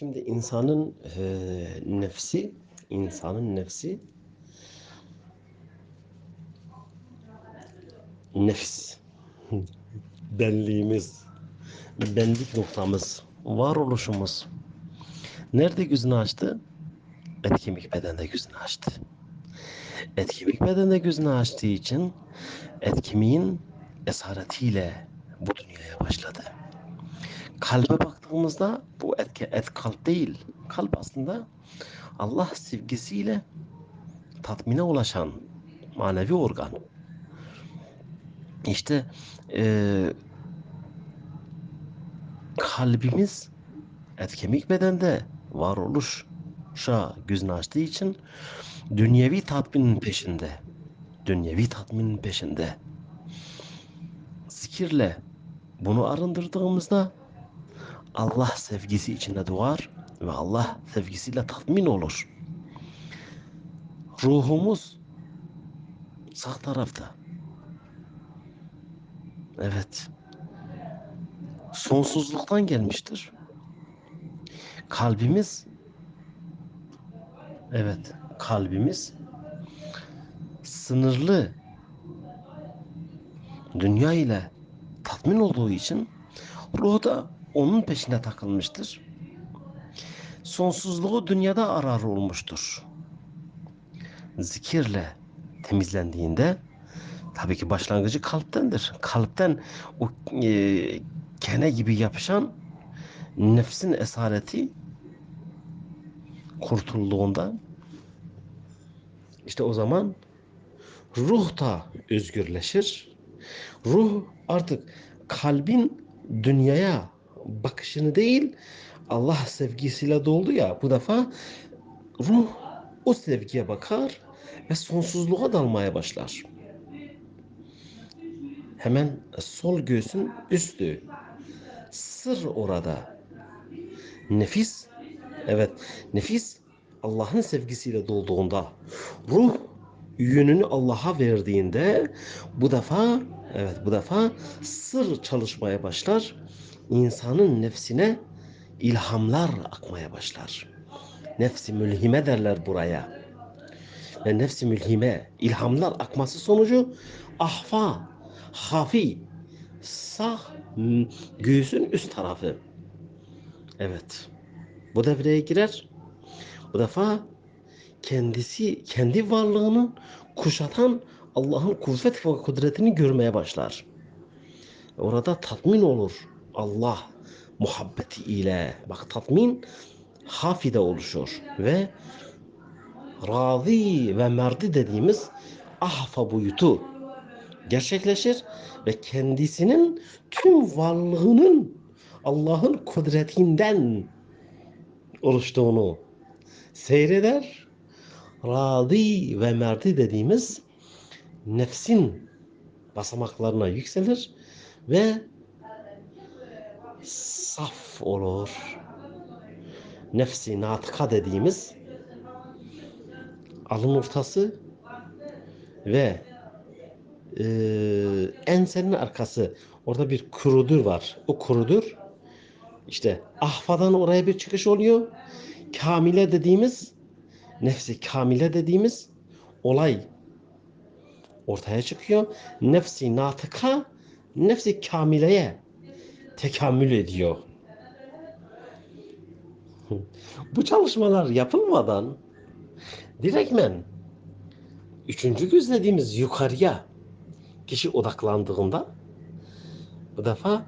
Şimdi insanın e, nefsi, insanın nefsi nefis, benliğimiz, benlik noktamız, varoluşumuz. Nerede gözünü açtı? Et kemik bedende gözünü açtı. Et kemik bedende gözünü açtığı için et kemiğin esaretiyle bu dünyaya başladı. Kalbe baktığımızda bu et, et kalp değil. Kalp aslında Allah sevgisiyle tatmine ulaşan manevi organ. İşte e, kalbimiz et kemik bedende varoluşa gözünü açtığı için dünyevi tatminin peşinde. Dünyevi tatminin peşinde. Zikirle bunu arındırdığımızda Allah sevgisi içinde doğar ve Allah sevgisiyle tatmin olur. Ruhumuz sağ tarafta. Evet. Sonsuzluktan gelmiştir. Kalbimiz evet, kalbimiz sınırlı dünya ile tatmin olduğu için ruhu da onun peşine takılmıştır. Sonsuzluğu dünyada arar olmuştur. Zikirle temizlendiğinde tabii ki başlangıcı kalptendir. Kalpten o e, kene gibi yapışan nefsin esareti kurtulduğunda işte o zaman ruh da özgürleşir. Ruh artık kalbin dünyaya bakışını değil Allah sevgisiyle doldu ya bu defa ruh o sevgiye bakar ve sonsuzluğa dalmaya başlar. Hemen sol göğsün üstü sır orada. Nefis evet nefis Allah'ın sevgisiyle dolduğunda ruh yönünü Allah'a verdiğinde bu defa evet bu defa sır çalışmaya başlar. İnsanın nefsine ilhamlar akmaya başlar. Nefsi mülhime derler buraya. Ve nefsi mülhime ilhamlar akması sonucu ahfa, hafi, sağ göğsün üst tarafı. Evet. Bu devreye girer. Bu defa kendisi kendi varlığının kuşatan Allah'ın kuvvet ve kudretini görmeye başlar. Orada tatmin olur Allah muhabbeti ile. Bak tatmin hafide oluşur ve razi ve merdi dediğimiz ahfa boyutu gerçekleşir ve kendisinin tüm varlığının Allah'ın kudretinden oluştuğunu seyreder. Radi ve merdi dediğimiz nefsin basamaklarına yükselir ve saf olur. Nefsi natıka dediğimiz alın ortası ve e, ensenin arkası orada bir kurudur var. O kurudur işte ahfadan oraya bir çıkış oluyor. Kamile dediğimiz nefsi kamile dediğimiz olay ortaya çıkıyor. Nefsi natıka nefsi kamileye tekamül ediyor. Bu çalışmalar yapılmadan direktmen üçüncü göz dediğimiz yukarıya kişi odaklandığında bu defa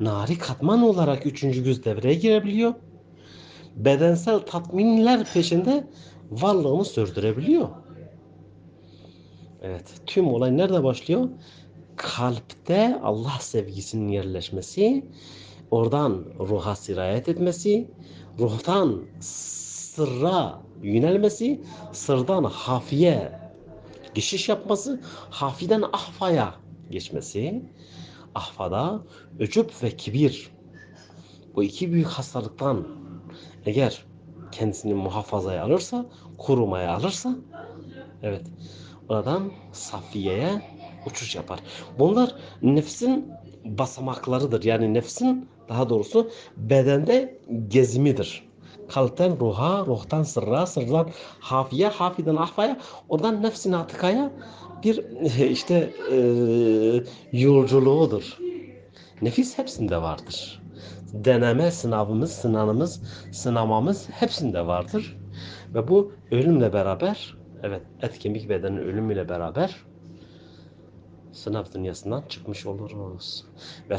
nari katman olarak üçüncü göz devreye girebiliyor. Bedensel tatminler peşinde varlığını sürdürebiliyor. Evet, tüm olay nerede başlıyor? Kalpte Allah sevgisinin yerleşmesi, oradan ruha sirayet etmesi, ruhtan sırra yönelmesi, sırdan hafiye geçiş yapması, hafiden ahfaya geçmesi, ahfada öcüp ve kibir bu iki büyük hastalıktan eğer kendisini muhafazaya alırsa, korumaya alırsa evet oradan safiyeye uçuş yapar. Bunlar nefsin basamaklarıdır. Yani nefsin daha doğrusu bedende gezimidir. Kalpten ruha, ruhtan sırra, sırdan hafiye, hafiden ahfaya, oradan nefsine atıkaya bir işte e, yolculuğudur. Nefis hepsinde vardır. Deneme sınavımız, sınanımız, sınamamız hepsinde vardır. Ve bu ölümle beraber, evet et kemik bedenin ölümüyle beraber sınav dünyasından çıkmış oluruz. Ve